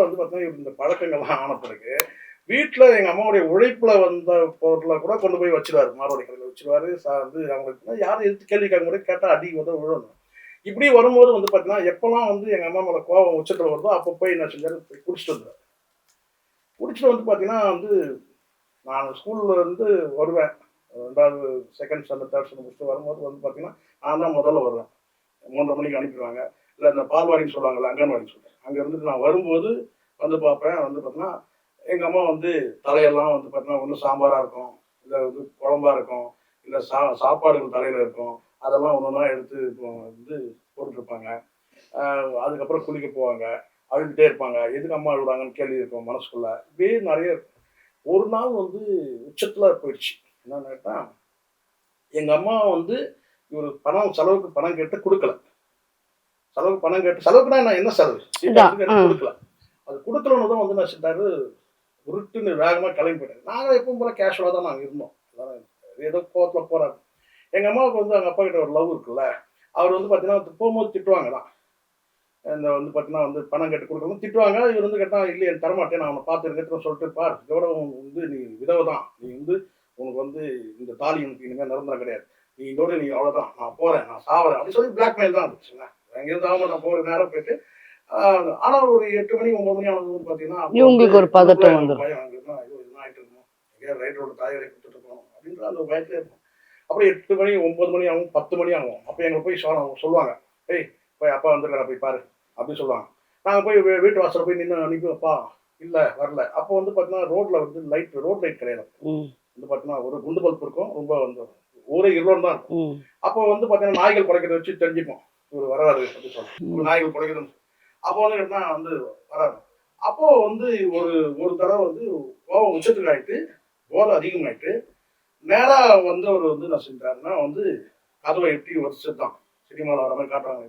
வந்து பார்த்தீங்கன்னா இந்த பழக்கங்கள்லாம் ஆன பிறகு வீட்டில் எங்கள் அம்மாவுடைய உழைப்பில் வந்த பொருளை கூட கொண்டு போய் வச்சிருவாரு. மாரோடைய கடையில் வச்சிருவாரு. சார் வந்து அவங்களுக்கு யாரும் எதிர்த்து கேள்வி கேட்க முடியாது கேட்டால் அடி வந்து விழணும் இப்படி வரும்போது வந்து பார்த்தீங்கன்னா எப்போல்லாம் வந்து எங்கள் அம்மா மேலே கோவம் உச்சத்தில் வருதோ அப்போ போய் என்ன செஞ்சாரு? போய் குடிச்சிட்டு வந்துடுவார் குடிச்சிட்டு வந்து பார்த்தீங்கன்னா வந்து நான் ஸ்கூலில் இருந்து வருவேன். ரெண்டாவது செகண்ட் ஸ்டாண்டர்ட் தேர்ட் ஸ்டாண்டர்ட் முடிச்சுட்டு வரும்போது வந்து பார்த்தீங்கன்னா நான் தான் முதல்ல வருவேன். மூன்றரை மணிக்கு அனுப்பிடுவாங்க. இல்லை இந்த பால்வாடின்னு சொல்லுவாங்கல்ல அங்கன்வாடின்னு சொல்லுவாங்க. அங்கே இருந்துட்டு நான் வரும்போது வந்து பார்ப்பேன். வந்து பார்த்தீங்கன்னா எங்கள் அம்மா வந்து தலையெல்லாம் வந்து பார்த்தீங்கன்னா ஒன்று சாம்பாராக இருக்கும் இல்லை வந்து குழம்பா இருக்கும் இல்லை சா சாப்பாடுகள் தலையில் இருக்கும். அதெல்லாம் ஒன்று ஒன்றா எடுத்து இப்போ வந்து போட்டுருப்பாங்க அதுக்கப்புறம் குளிக்க போவாங்க. அழுதுகிட்டே இருப்பாங்க. எதுக்கு அம்மா அழுகுறாங்கன்னு கேள்வி இருக்கும் மனசுக்குள்ள. இப்படியே நிறைய இருக்கும். ஒரு நாள் வந்து உச்சத்தில் போயிடுச்சு. என்னன்னு கேட்டால் எங்கள் அம்மா வந்து இவர் பணம் செலவுக்கு பணம் கேட்டு கொடுக்கல. செலவுக்கு பணம் கேட்டு செலவுக்குனா நான் என்ன செலவு? இதான், கேட்டு ம். கொடுக்கல. அது கொடுக்கலன்னு தான் வந்து நான் செஞ்சாரு உருட்டுன்னு வேகமாக கிளம்பி போயிட்டாங்க நாங்கள் எப்பவும் போல கேஷுவலாக தான் நாங்கள் இருந்தோம். ஏதோ கோவத்தில் போறாரு எங்கள் அம்மாவுக்கு வந்து அவங்க அப்பா கிட்ட ஒரு லவ் இருக்குல்ல அவர் வந்து பார்த்தீங்கன்னா போகும்போது திட்டுவாங்க தான் இந்த வந்து பார்த்தீங்கன்னா வந்து பணம் கட்டு கொடுக்கணும் திட்டுவாங்க. இவர் வந்து கேட்டால் இல்லை எனக்கு தரமாட்டேன். நான் அவனை பார்த்து இருக்கேன்னு சொல்லிட்டு பார் இதோட வந்து நீ விதவை தான். நீ வந்து உனக்கு வந்து இந்த தாலி உனக்கு இனிமேல் நிரந்தரம் கிடையாது. நீ இதோட நீ அவ்வளோதான் நான் போகிறேன் நான் சாவறேன். அப்படின்னு சொல்லி பிளாக்மெயில் தான் இருந்துச்சுங்க எங்கேருந்து ஆகாம நான் போகிற நேரம் போயிட்டு ஆனால் ஒரு எட்டு மணி ஒன்பது மணி ஆனது பார்த்தீங்கன்னா இவங்களுக்கு ஒரு பதட்டம். பயம் வந்துருக்கும் ஐயோ என்ன ஆகிட்டு இருக்கணும் எங்கேயா ரைட்டரோட தாய் வரை கொடுத்துட்டு அப்படின்ற அந்த பயத்துல இருக்கும் அப்புறம் எட்டு மணி ஒன்பது மணி ஆகும் பத்து மணி ஆகும். அப்போ எங்களை போய் சொல்ல- சொல்லுவாங்க ஏய் போய் அப்பா வந்துருக்காரா போய் பாரு அப்படின்னு சொல்லுவாங்க. நாங்கள் போய் வீட்டு வாசல்ல போய் நின்று அனுப்பிப்பா இல்லை வரல. அப்போ வந்து பார்த்தீங்கன்னா ரோட்ல வந்து லைட் ரோட் லைட் கிடையாது. வந்து பார்த்தீங்கன்னா ஒரு குண்டு பல்ப் இருக்கும் ரொம்ப வந்து ஊரே இருளம் தான் இருக்கும். அப்போ வந்து பார்த்தீங்கன்னா நாய்கள் குலைக்கிறத வச்சு தெரிஞ்சுப்போம். இவர் வராது அப்படின்னு ஒரு நாய்கள் குலைக்கிறது அப்போ வந்து என்ன வந்து வராது அப்போ வந்து ஒரு ஒரு தடவை வந்து கோவம் உச்சத்துக்கு ஆயிட்டு போதை அதிகமாயிட்டு நேரா வந்து அவர் வந்து என்ன செஞ்சாருன்னா வந்து கதவை எட்டி வரிசை தான் சினிமாவில் வர மாதிரி காட்டுறாங்க.